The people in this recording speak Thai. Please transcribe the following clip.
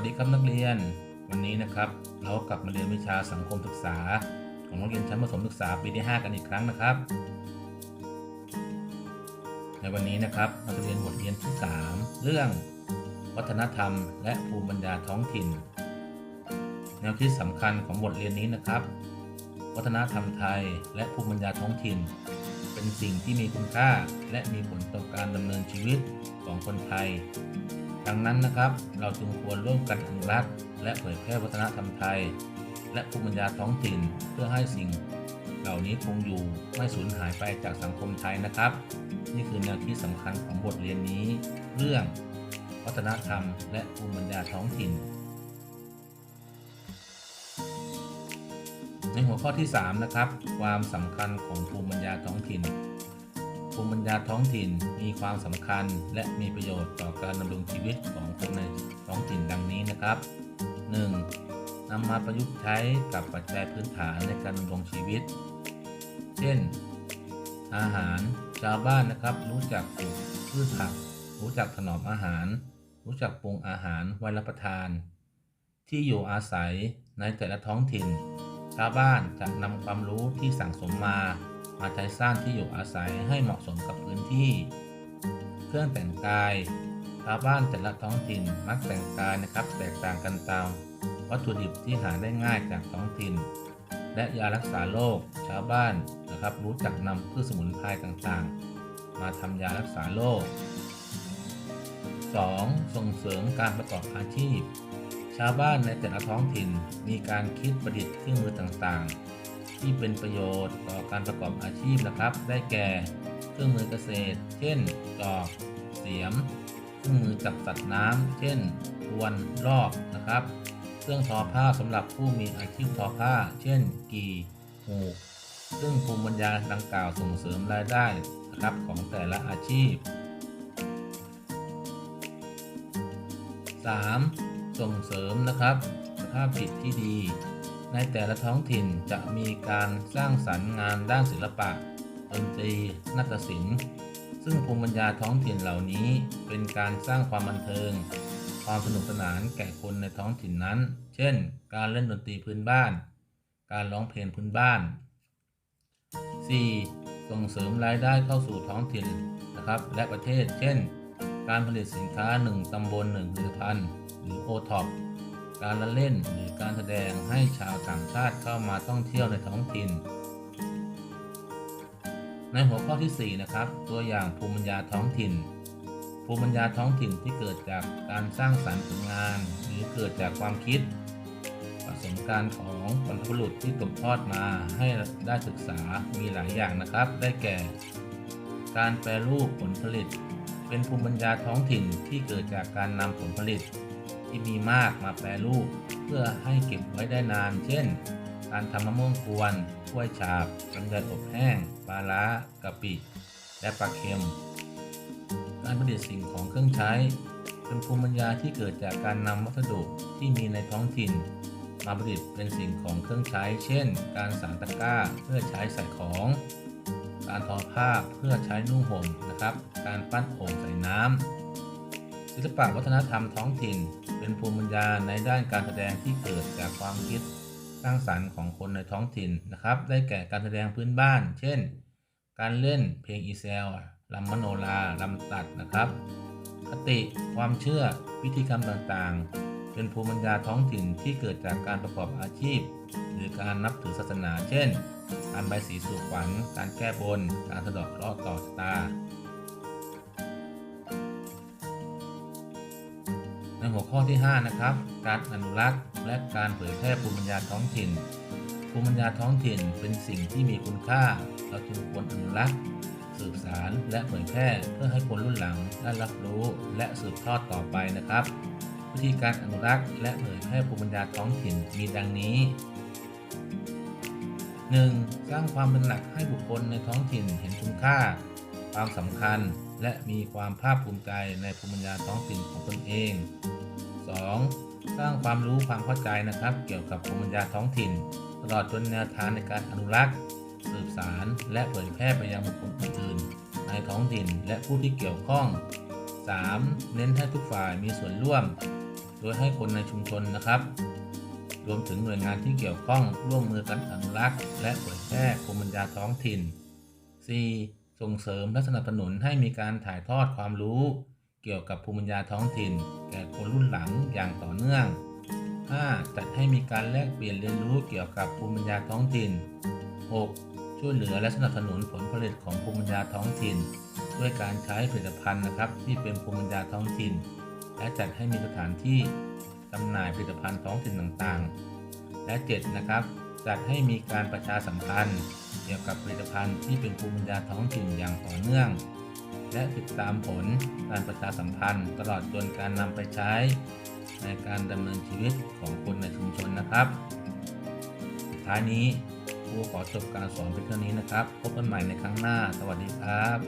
วัสดีครับนักเรียน วันนี้นะครับ เรากลับมาเรียนวิชาสังคมศึกษา ของนักเรียนชั้นประถมศึกษาปีที่ 5 กันอีกครั้งนะครับ ในวันนี้นะครับเราจะเรียนบทเรียนที่ 3 เรื่องวัฒนธรรม และภูมิปัญญาท้องถิ่น แนวคิดสำคัญของบทเรียนนี้นะครับ วัฒนธรรมไทยและภูมิปัญญาท้องถิ่น เป็นสิ่งที่มีคุณค่าและมีผลต่อการดำเนินชีวิตของคนไทย ดังนั้นนะครับ เราจึงควรร่วมกันอนุรักษ์และเผยแพร่วัฒนธรรมไทย และภูมิปัญญาท้องถิ่นเพื่อให้สิ่ง เหล่านี้คงอยู่ไม่สูญหายไปจากสังคมไทยนะครับ นี่คือแนวคิดสำคัญของบทเรียนนี้ เรื่อง วัฒนธรรม และภูมิปัญญาท้องถิ่น ในหัวข้อที่ 3 นะครับ ความสำคัญของภูมิปัญญาท้องถิ่น ภูมิปัญญาท้องถิ่นมีความสำคัญ และมีประโยชน์ต่อการดำรงชีวิตของคนในท้องถิ่นดังนี้นะครับ 1. นำมาประยุกต์ใช้กับปัจจัยพื้นฐานในการดำรงชีวิต เช่น อาหารชาวบ้านนะครับ รู้จักปลูกพืชผัก รู้จักถนอมอาหาร รู้จักปรุงอาหารไว้รับประทาน ที่อยู่อาศัยในแต่ละท้องถิ่น ชาวบ้านจะนำความรู้ที่สั่งสมมา มาใช้สร้างที่อยู่อาศัยให้เหมาะสมกับพื้นที่ เครื่องแต่งกาย ชาวบ้านแต่ละท้องถิ่นมักแต่งกายนะครับ แตกต่างกันตามวัตถุดิบที่หาได้ง่ายจากท้องถิ่น และยารักษาโรคชาวบ้านนะครับ รู้จักนำพืชสมุนไพรต่างๆ มาทำยารักษาโรค 2. ส่งเสริมการประกอบอาชีพ ชาวบ้านในแต่ละท้องถิ่นมีการคิดประดิษฐ์เครื่องมือต่างๆ ที่เป็นประโยชน์ต่อการประกอบอาชีพนะครับ ได้แก่เครื่องมือเกษตร เช่นจอบเสียม เครื่องมือจับสัตว์น้ำเช่นทวนลอกนะครับ เครื่องทอผ้าสำหรับผู้มีอาชีพทอผ้า เช่น กีหูกซึ่งภูมิปัญญาดังกล่าวส่งเสริมรายได้นะครับของแต่ละอาชีพ 3. ส่งเสริมนะครับสภาพจิตที่ดี ในแต่ละท้องถิ่นจะมีการสร้างสรรค์งานด้านศิลปะ ดนตรี นาฏศิลป์ ซึ่งภูมิปัญญาท้องถิ่นเหล่านี้เป็นการสร้างความบันเทิง ความสนุกสนานแก่คนในท้องถิ่นนั้น เช่น การเล่นดนตรีพื้นบ้าน การร้องเพลงพื้นบ้าน 4. ส่งเสริมรายได้เข้าสู่ท้องถิ่นนะครับ และประเทศ เช่น การผลิตสินค้า 1ตำบล1ผลิตภัณฑ์หรือ o t o p การละเล่นหรือการแสดงให้ชาวต่างชาติเข้ามาท่องเที่ยวในท้องถิ่น ในหัวข้อที่ 4 นะครับ ตัวอย่างภูมิปัญญาท้องถิ่น ภูมิปัญญาท้องถิ่นที่เกิดจากการสร้างสรรค์ผลงาน หรือเกิดจากความคิด ประสบการณ์ของบรรพบุรุษที่ตกทอดมาให้ได้ศึกษามีหลายอย่างนะครับ ได้แก่ การแปรรูปผลผลิต เป็นภูมิปัญญาท้องถิ่นที่เกิดจากการนำผลผลิต ที่มีมากมาแปรรูป เพื่อให้เก็บไว้ได้นาน เช่น การทำมะม่วงกวนกล้วยฉาบลำไยอบแห้ง ปลาล้ากะปิ และปลาเค็ม การผลิตสิ่งของเครื่องใช้ เป็นภูมิปัญญาที่เกิดจากการนำวัสดุที่มีในท้องถิ่น มาผลิตเป็นสิ่งของเครื่องใช้ เช่น การสานตะกร้าเพื่อใช้ใส่ของ การทอผ้าเพื่อใช้นุ่งห่มนะครับ การปั้นโอ่งใส่น้ำ ศิลปะวัฒนธรรมท้องถิ่น เป็นภูมิปัญญาในด้านการแสดงที่เกิดจากความคิดสร้างสรรค์ของคนในท้องถิ่นนะครับ ได้แก่การแสดงพื้นบ้าน เช่น การเล่นเพลงอีเซลลำมโนราลำตัดนะครับ คติความเชื่อพิธีกรรมต่างๆ เป็นภูมิปัญญาท้องถิ่นที่เกิดจากการประกอบอาชีพ หรือการนับถือศาสนา เช่น การใบสีสู่ขวัญ การแก้บน การสะดอกเคราะห์ต่อชะตา หัวข้อที่ 5 นะครับ การอนุรักษ์ และการเผยแพร่ภูมิปัญญาท้องถิ่น ภูมิปัญญาท้องถิ่นเป็นสิ่งที่มีคุณค่า เราจึงควรอนุรักษ์ สืบสารและเผยแพร่เพื่อให้คนรุ่นหลังได้รับรู้และสืบทอดต่อไปนะครับ วิธีการอนุรักษ์ และเผยแพร่ภูมิปัญญาท้องถิ่นมีดังนี้ 1. สร้างความเป็นหลักให้บุคคลในท้องถิ่นเห็นคุณค่า ความสำคัญ และมีความภาคภูมิใจในภูมิปัญญาท้องถิ่นของตนเอง 2. สร้างความรู้ความเข้าใจนะครับ เกี่ยวกับภูมิปัญญาท้องถิ่น ตลอดจนแนวทางในการอนุรักษ์ สืบสาร และเผยแพร่ไปยังบุคคลอื่นในท้องถิ่นและผู้ที่เกี่ยวข้อง 3. เน้นให้ทุกฝ่ายมีส่วนร่วม โดยให้คนในชุมชนนะครับ รวมถึงหน่วยงานที่เกี่ยวข้องร่วมมือกันอนุรักษ์ และเผยแพร่ภูมิปัญญาท้องถิ่น 4. ส่งเสริมและสนับสนุนให้มีการถ่ายทอดความรู้ เกี่ยวกับภูมิปัญญาท้องถิ่น แก่คนรุ่นหลังอย่างต่อเนื่อง 5. จัดให้มีการแลกเปลี่ยนเรียนรู้เกี่ยวกับภูมิปัญญาท้องถิ่น 6. ช่วยเหลือและสนับสนุนผลผลิตของภูมิปัญญาท้องถิ่น ด้วยการใช้ผลิตภัณฑ์นะครับที่เป็นภูมิปัญญาท้องถิ่น และจัดให้มีสถานที่จำหน่ายผลิตภัณฑ์ท้องถิ่นต่างๆ และ 7 นะครับ จัดให้มีการประชาสัมพันธ์ เกี่ยวกับผลิตภัณฑ์ที่เป็นภูมิปัญญาท้องถิ่นอย่างต่อเนื่อง และติดตามผลการประชาสัมพันธ์ ตลอดจนการนำไปใช้ ในการดำเนินชีวิตของคนในชุมชนนะครับท้ายนี้ครูขอจบการสอนเพียงเท่านี้นะครับ พบกันใหม่ในครั้งหน้า สวัสดีครับ